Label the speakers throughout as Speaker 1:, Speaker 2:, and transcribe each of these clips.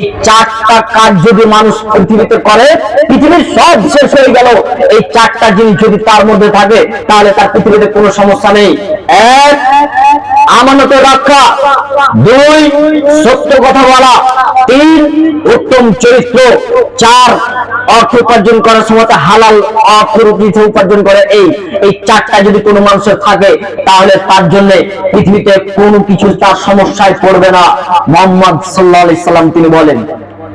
Speaker 1: চারটা কাজ যদি মানুষ পৃথিবীতে করে, পৃথিবীর সব শেষ হয়ে গেল। এই চারটা জিনিস যদি তার মধ্যে থাকে, তাহলে তার পৃথিবীতে কোনো সমস্যা নেই। এক আমানত রক্ষা। দুই, সত্য কথা বলা। তিন, উত্তম চরিত্র। চার, অর্থ উপার্জন করার সময় হালাল অর্থ উপার্জন করে। এই এই চারটা যদি কোনো মানুষের থাকে, তাহলে তার জন্য পৃথিবীতে কোনো কিছু তার সমস্যায় পড়বে না। মোহাম্মদ সাল্লাহ আলাইহি সাল্লাম তিনি বলেন।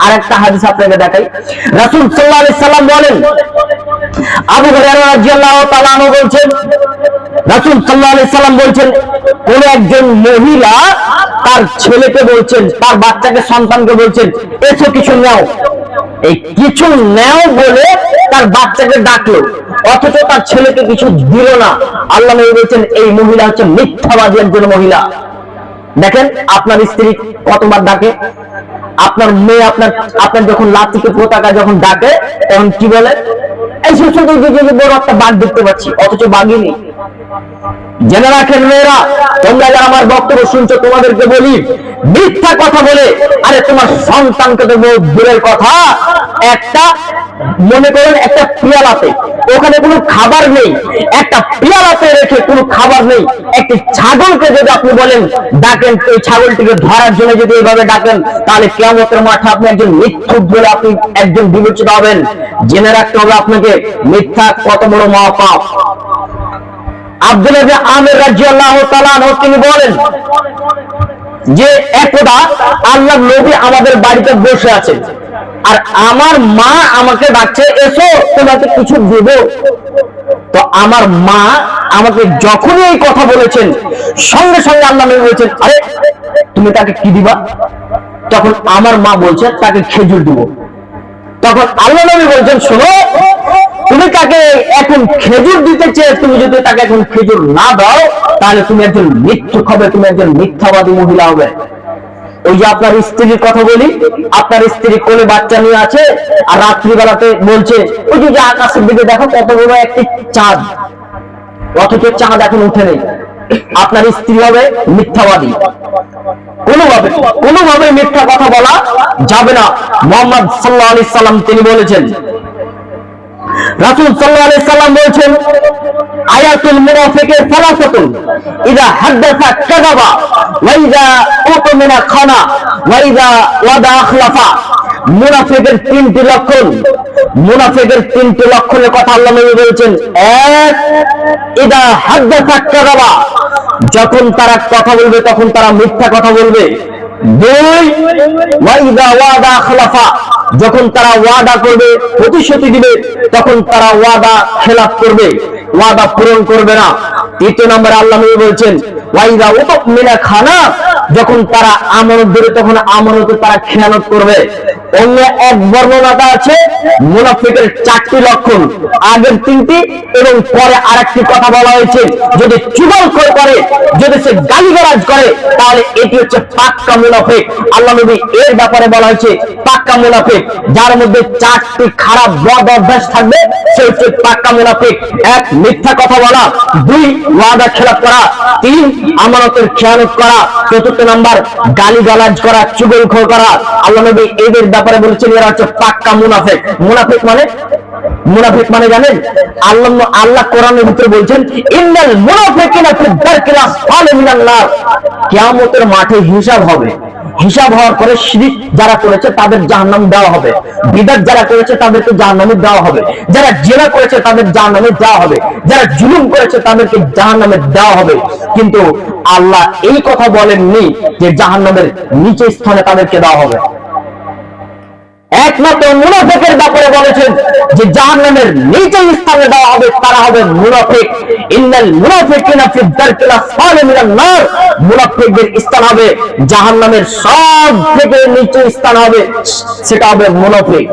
Speaker 1: আরেকটা হাদিস আপনাকে দেখাই। রাসূল সাল্লাম বলেন, আবু হুরায়রা রাদিয়াল্লাহু তাআলা আনহু বলছেন, রাসূল সাল্লাম বলছেন কোন একজন মহিলা তার ছেলেকে বলছেন, তার বাচ্চাকে সন্তানকে বলছেন, এসো কিছু নাও। এই কিছু নেও বলে তার বাচ্চাকে ডাকলো, অথচ তার ছেলেকে কিছু দিল না। আল্লাহ নবী বলছেন, এই মহিলা হচ্ছে মিথ্যাবাদী একজন মহিলা। দেখেন, আপনার স্ত্রী কতবার ডাকে? আপনার মেয়ে আপনার আপনার যখন লাতিকে পতাকা যখন ডাকে, তখন কি বলে? এই যে বড় একটা বাঘ দেখতে পাচ্ছি, অথচ বাঘই নেই। জেনে রাখেন মেয়েরা, তোমরা যারা আমার বক্তব্য শুনছো, তোমাদেরকে বলি, মিথ্যা কথা বলে, আরে তোমার সন্তানকে তো দূরের কথা। একটা, মনে করেন, একটা পিয়ালাতে ওখানে কোনো খাবার নেই। একটা পিয়ালাতে রেখে কোনো খাবার নেই। একটি ছাগলকে যদি আপনি বলেন, ডাকেন এই ছাগলটিকে ধরার জন্য যদি এইভাবে ডাকেন, তাহলে কেমতের মাঠে আপনি একজন মিথ্যুক বলে আপনি একজন বিবেচিত হবেন। জেনে রাখতে হবে আপনাকে, মিথ্যা কত বড় মহাপাপ। আব্দুল্লাহ আমের আল্লাহ তিনি বলেন যে একদা আল্লাহ নবী আমাদের বাড়িতে বসে আর আমার মা আমাকে ডাকছে, এসো, তোমাকে কিছু দেব। তো আমার মা আমাকে যখনই এই কথা বলেছেন, সঙ্গে সঙ্গে আল্লাহ নবী বলেছেন, আরে, তুমি তাকে কি দিবা? তখন আমার মা বলছে, তাকে খেজুর দিব। তখন আল্লাহ নবী বলছেন, শোনো তুমি তাকে এখন খেজুর দিতে চেয়ে তুমি যদি তাকে এখন খেজুর না দাও, তাহলে তুমি একজন মিথ্যুক হবে, তুমি একজন মিথ্যাবাদী মহিলা হবে। ওই যে আপনার স্ত্রীর কথা বলি, আপনার স্ত্রী কোলে বাচ্চা নিয়ে আছে, আর রাত্রিবেলাতে বলছে, ওই যে আকাশের দিকে দেখো কত বড় একটি চাঁদ। অথচ চাঁদ এখন উঠে নেই। আপনার স্ত্রী হবে মিথ্যাবাদী। কোনোভাবে কোনোভাবে মিথ্যা কথা বলা যাবে না। মোহাম্মদ সাল্লাহ আলি সাল্লাম তিনি বলেছেন রাসূল সাল্লাল্লাহু আলাইহি সাল্লাম বলছেন, আয়াতুল মুনাফিকের সালাসাতুন ইদা হাদাসা কাযাবা, ওয়া ইদা উতমিনা খানা, ওয়া ইদা ওয়াদা আখলাফা। মুনাফিকের তিনটি লক্ষণ, মুনাফিকের তিনটি লক্ষণের কথা আল্লাহ নবী বলেছেন, এক, ইদা হাদাসা কাযাবা, যখন তারা কথা বলবে, তখন তারা মিথ্যা কথা বলবে। দুই ওয়াইদা ওয়াদা খলাফা যখন তারা ওয়াদা করবে, প্রতিশ্রুতি দিবে, তখন তারা ওয়াদা খেলাফ করবে। ওয়াদা পূরণ করবে না। তৃতীয় নম্বরে আল্লাহ নবী বলছেন, ওয়াইদা তো মিনা খানা যখন তারা আমানত দেবে, তখন আমানতে তারা খেয়ানত করবে। অন্য এক বর্ণনাটা আছে, মুনাফিকের চারটি লক্ষণ। আগের তিনটি এবং পরে আরেকটি কথা বলা হয়েছে, যদি চুগল করে, যদি সে গালিগালাজ করে, তাহলে এটি হচ্ছে পাক্কা আল্লাহ নবী এর ব্যাপারে বলা হয়েছে, পাক্কা যার মধ্যে চারটি খারাপ বদ অভ্যাস থাকবে, সে হচ্ছে পাক্কা মুনাফিক। এক, মিথ্যা কথা বলা। দুই, ওয়াদা খেলাপ করা। তিন, আমানতের খেয়ানত করা। চতুর্থ নাম্বার গালি গালাজ করা, চুগল করা। আল্লাহ নবী এদের ব্যাপারে বলেছেন এরা হচ্ছে পাক্কা মুনাফিক। মুনাফিক মানে? মুনাফিক মানে জানেন? আল্লাহ আল্লাহ কোরআনের ভিতরে বলছেন, ইন্নাল মুনাফিকিনা ফি দারকিল মাঠে হিসাব হবে। হিসাব হওয়ার পরে শিরিক যারা করেছে তাদের জাহান্নাম দেওয়া হবে। বিদাত যারা করেছে তাদেরকে জাহান্নামে দেওয়া হবে। যারা জেনা করেছে তাদের জাহান্নামে দেওয়া হবে। যারা জুলুম করেছে তাদেরকে জাহান্নামে দেওয়া হবে। কিন্তু আল্লাহ এই কথা বলেননি যে জাহান্নামের নিচে স্থানে তাদেরকে দেওয়া হবে। একমাত্র মুনাফেকের ব্যাপারে বলেছেন যে জাহান্নামের নিচে স্থানে দেওয়া হবে, তারা হবে মুনাফেক। ইন্নাল মুনাফিকিনা ফি দারকিল আসফালি মিনান নার। মুনাফিকদের স্থান হবে জাহান্নামের সব থেকে নিচে স্থান হবে, সেটা হবে মুনাফিক।